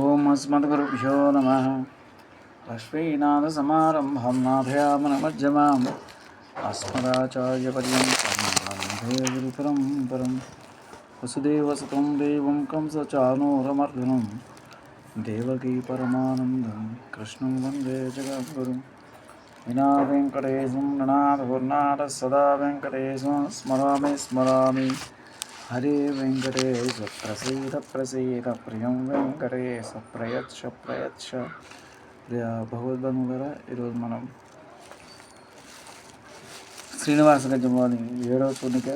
ఓం అస్మద్గురుభ్యో నమ లక్ష్మీనాథసమారంభం నాథయామనమజ్జమాం అస్మదాచార్యపర్యంతే వందే గురుపరంపరం వసుదేవసుతం దేవం కంసచానూరమర్దనం. దేవకీ పరమానందం కృష్ణం వందే జగద్గురు. వినా వెంకటేశం ననాథ సదా వెంకటేశం స్మరామి స్మరామి. హరే వెంకటేశ ప్రసీద ప్రసీద ప్రియం వెంకటేశ ప్రయత్స ప్రయత్స ప్రియ భగవద్బంధువులరా ఈరోజు మనం శ్రీనివాస గజంలోని ఏడవ పూర్ణిక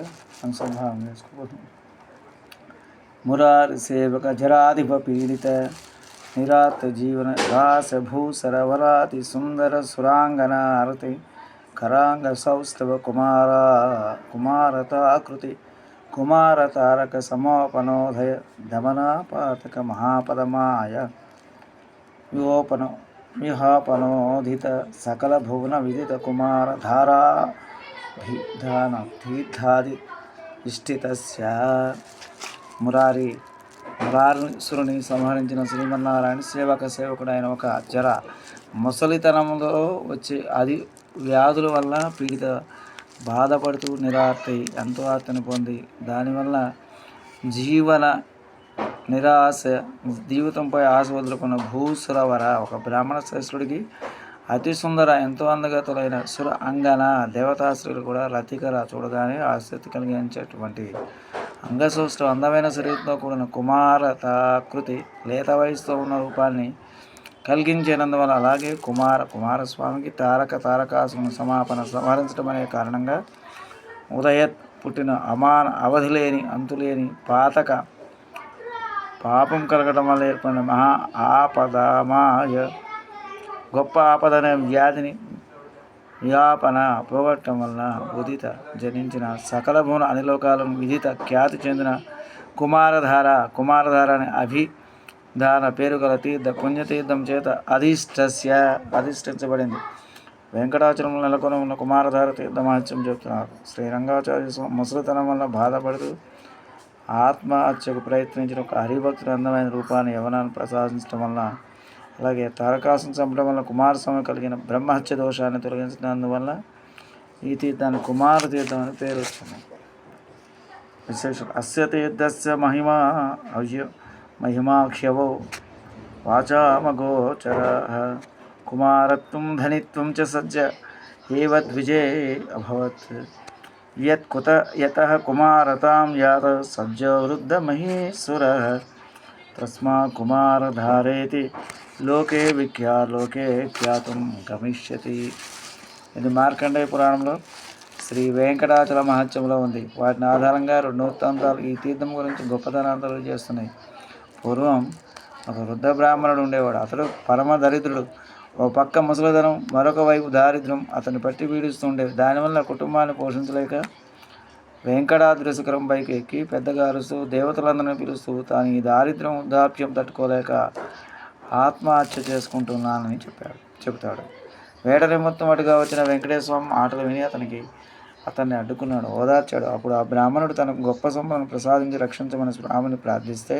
అనుసంధానం చేసుకోబోతున్నాం మురారి సేవక జరాధిప పీడిత నిరాత జీవన రాస భూసరవరాతి సుందర సురాంగన అరతి కరాంగ సౌస్తవ కుమార కుమారతాకృతి కుమార తారక సమోపనోదయ దమనాపాతక మహాపదమాయ వ్యోపన విహాపనోదిత సకల భువన విదిత కుమార ధారా ధాన తీర్థాది ఇష్టితస్య మురారి మురారుసురుని సంహరించిన శ్రీమన్నారాయణ సేవక సేవకుడు ఆయన ఒక జర ముసలితనంలో వచ్చే అది వ్యాధుల వల్ల పీడిత బాధపడుతూ నిరార్తి ఎంతో పొంది దానివల్ల జీవన నిరాశ జీవితంపై ఆశ వదులుకున్న భూసురవర ఒక బ్రాహ్మణ శ్రేష్ఠుడికి అతి సుందర ఎంతో అందగతులైన సుర అంగన దేవతాశ్రీలు కూడా రతికర చూడగానే ఆసక్తి కలిగించేటువంటి అంగసూష్ట అందమైన శరీరంతో కూడిన కుమారతాకృతి లేత వయసుతో ఉన్న రూపాన్ని కలిగించేనందువల్ల అలాగే కుమార కుమారస్వామికి తారక తారకాసును సమాపన సంహరించడం అనే కారణంగా ఉదయత్ పుట్టిన అమాన అవధి లేని అంతులేని పాతక పాపం కలగడం వల్ల ఏర్పడిన మహా ఆపదమాయ గొప్ప ఆపదనే వ్యాధిని వ్యాపన పోగొట్టడం వలన ఉదిత జనించిన సకల భువన అనిలోకాలను విదిత ఖ్యాతి చెందిన కుమారధార కుమారధార అనే దాన పేరు గల తీర్థ పుణ్యతీర్థం చేత అధిష్టస్య అధిష్ఠించబడింది. వెంకటాచలంలో నెలకొని ఉన్న కుమారధార తీర్థమహత్యం చెప్తున్నారు శ్రీరంగాచార్య స్వామి ముసలితనం వల్ల బాధపడుతూ ఆత్మహత్యకు ప్రయత్నించిన ఒక హరిభక్తుడు అందమైన రూపాన్ని యవనాన్ని ప్రసాదించడం వల్ల అలాగే తారకాసును చంపడం వల్ల కుమారస్వామి కలిగిన బ్రహ్మహత్య దోషాన్ని తొలగించినందువల్ల ఈ తీర్థాన్ని కుమార తీర్థం అని పేరు వస్తుంది విశేషం అస్య తీర్థస్య మహిమ. అవ్య మహిమాఖ్యవో వాచామగోచర కుమారత్వం ధనిత్వం చ సజ్జ ఏవద్విజే అభవత్. యత్ కుత యత కుమారతాం యాత సజ్జ వృద్ధ మహేశ్వర. తస్మా కుమారధారేతి లోకే విఖ్యా లోకే ఖ్యాతం గమిష్యతి. ఇది మార్కండేయ పురాణంలో శ్రీ వెంకటాచల మహత్యంలో ఉంది. వాటిని ఆధారంగా రెండు వృత్తాంతాలు ఈ తీర్థం గురించి గొప్పతనాలు చేస్తున్నాయి పూర్వం ఒక వృద్ధ బ్రాహ్మణుడు ఉండేవాడు. అతడు పరమ దరిద్రుడు. ఓ పక్క ముసలిధనం మరొక వైపు దారిద్ర్యం అతన్ని పట్టి పీడిస్తుండేది దానివల్ల కుటుంబాన్ని పోషించలేక వెంకటాద్రి శిఖరం పైకి ఎక్కి పెద్దగా అరుస్తూ దేవతలందరినీ పిలుస్తూ తాను ఈ దారిద్ర్యం వృద్ధాప్యం తట్టుకోలేక ఆత్మహత్య చేసుకుంటున్నానని చెప్పాడు చెబుతాడు. వేట మొత్తం అటుగా వచ్చిన వెంకటేశ్వరం ఆటలు విని అతనికి అతన్ని అడ్డుకున్నాడు ఓదార్చాడు. అప్పుడు ఆ బ్రాహ్మణుడు తనకు గొప్ప సంపదను ప్రసాదించి రక్షించమని స్వామిని ప్రార్థిస్తే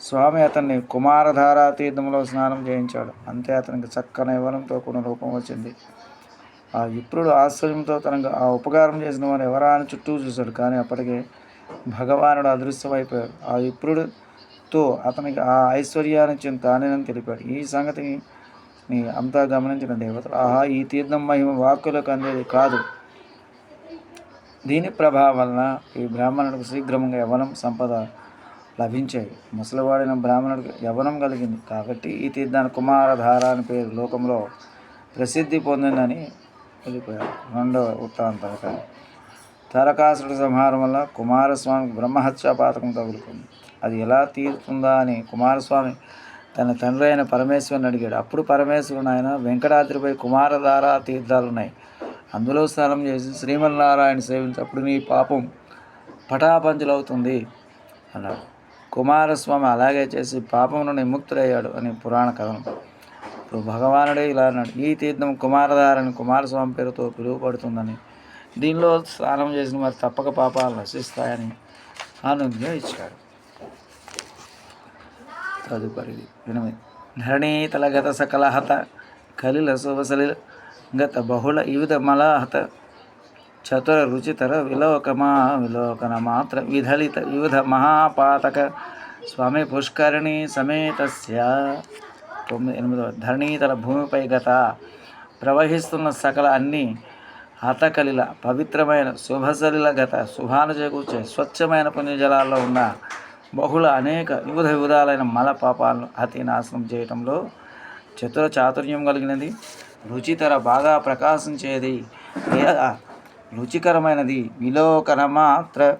స్వామి అతన్ని కుమారధారా తీర్థంలో స్నానం చేయించాడు. అంతే అతనికి చక్కని యవనంతో కూడిన రూపం వచ్చింది. ఆ విప్రుడు ఆశ్చర్యంతో తనకు ఆ ఉపకారం చేసిన వారు ఎవరా అని చుట్టూ చూశాడు. కానీ అప్పటికే భగవానుడు అదృశ్యమైపోయాడు. ఆ విప్రుడితో అతనికి ఆ ఐశ్వర్యాన్ని ఇచ్చిన తానేనని తెలిపాడు. ఈ సంగతిని అంతా గమనించిన దేవతలు. ఆహా ఈ తీర్థం మహిమ వాక్కులకు అందేది కాదు. దీని ప్రభావం వలన ఈ బ్రాహ్మణుడికి శీఘ్రంగా యవనం సంపద లభించాయి ముసలివాడిన బ్రాహ్మణుడికి యవనం కలిగింది. కాబట్టి ఈ తీర్థాన్ని కుమారధార అని పేరు లోకంలో ప్రసిద్ధి పొందిందని వెళ్ళిపోయారు. రెండవ వృత్తాంతం ఇక్కడ సంహారం వల్ల కుమారస్వామి బ్రహ్మహత్యా పాతకం తగులుకుంది. అది ఎలా తీరుతుందా అని కుమారస్వామి తన తండ్రి అయిన పరమేశ్వరుని అడిగాడు. అప్పుడు పరమేశ్వరుడు ఆయన వెంకటాద్రిపై కుమారధార తీర్థాలు ఉన్నాయి అందులో స్నానం చేసి శ్రీమన్నారాయణ సేవించప్పుడు నీ పాపం పటాపంచలవుతుంది అన్నాడు. కుమారస్వామి అలాగే చేసి పాపం నుండి విముక్తుడయ్యాడు అని పురాణ కథనం. ఇప్పుడు భగవానుడే ఇలా అన్నాడు ఈ తీర్థం కుమారధారని కుమారస్వామి పేరుతో పిలువబడుతుందని. దీనిలో స్నానం చేసిన వారు తప్పక పాపాలు నశిస్తాయని ఆనందంగా ఇచ్చాడు. తదుపరిది ఎనిమిది ధరణీతలగత సకలహత కలిల శుభసలిల గత బహుళ వివిధ మలాహత చతుర రుచితర విలోకమా విలోకన మాత్ర విధలిత వివిధ మహాపాతక స్వామి పుష్కరిణి సమేతస్య. తొమ్మిది ఎనిమిదవ ధరణీతల భూమిపై గత ప్రవహిస్తున్న సకల అన్ని హతకలిల పవిత్రమైన శుభసలిల గత శుభాలు చేకూర్చే స్వచ్ఛమైన పుణ్యజలాల్లో ఉన్న బహుళ అనేక వివిధ వివిధాలైన మల పాపాలను అతి నాశనం చేయటంలో చతుర చాతుర్యం కలిగినది. రుచితర బాగా ప్రకాశించేది. లేదా రుచికరమైనది. విలోకన మాత్ర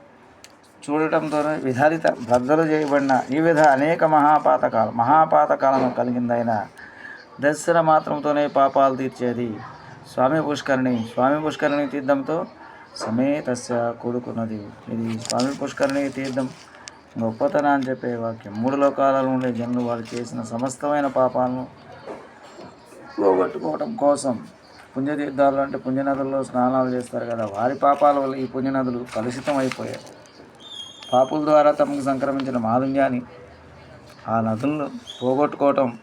చూడటంతోనే విధారిత బద్దలు చేయబడిన వివిధ అనేక మహాపాతకాలు. మహాపాతకాలను కలిగిందైన దర్శన మాత్రంతోనే పాపాలు తీర్చేది. స్వామి పుష్కరిణి. స్వామి పుష్కరిణి తీర్థంతో సమేతస్య కూడుకున్నది. ఇది స్వామి పుష్కరిణి తీర్థం గొప్పతనం అని చెప్పే వాక్యం. మూడు లోకాలలో ఉండే జనులు వారు చేసిన సమస్తమైన పాపాలను పోగొట్టుకోవడం కోసం పుణ్యతీర్థాలు అంటే పుణ్యనదుల్లో స్నానాలు చేస్తారు కదా వారి పాపాల వల్ల ఈ పుణ్యనదులు కలుషితం అయిపోయాయి పాపుల ద్వారా తమకు సంక్రమించిన మాలిన్యాన్ని ఆ నదులను పోగొట్టుకోవటం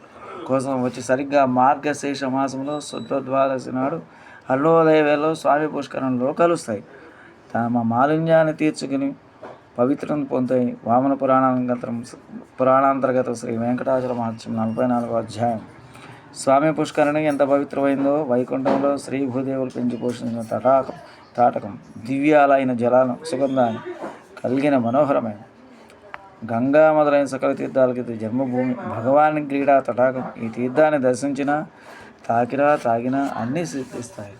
కోసం వచ్చి సరిగ్గా మార్గశీర్ష మాసంలో శుద్ధద్వాదశి నాడు అల్లోదయవేలో స్వామి పుష్కరంలో కలుస్తాయి. తమ మాలిన్యాన్ని తీర్చుకుని పవిత్రం పొందాయి వామన పురాణాంతరం పురాణాంతర్గత శ్రీ వెంకటాచల మహత్యం నలభై నాలుగో అధ్యాయం. స్వామి పుష్కరిణి ఎంత పవిత్రమైందో వైకుంఠంలో శ్రీ భూదేవులు పెంచి పోషించిన తటాకం తాటకం దివ్యాలైన జలాలను సుగంధాన్ని కలిగిన మనోహరమైన గంగా మొదలైన సకల తీర్థాలకి ఇది జన్మభూమి. భగవాన్ క్రీడా తటాకం ఈ తీర్థాన్ని దర్శించినా తాకినా తాగినా అన్నీ సిద్ధిస్తాయి.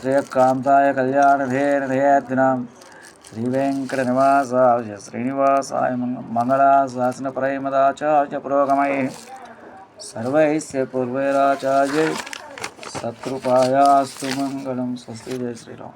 శ్రేయకాంతాయ కళ్యాణ ధేర్ధేర్దినాం శ్రీ వెంకట నివాసాయ శ్రీనివాసాయ ప్రేమదాచార్య పురోగమై. सर्वैः पूर्वैराचार्यै सकृपायास्तु मंगल स्वस्ति जय श्रीराम।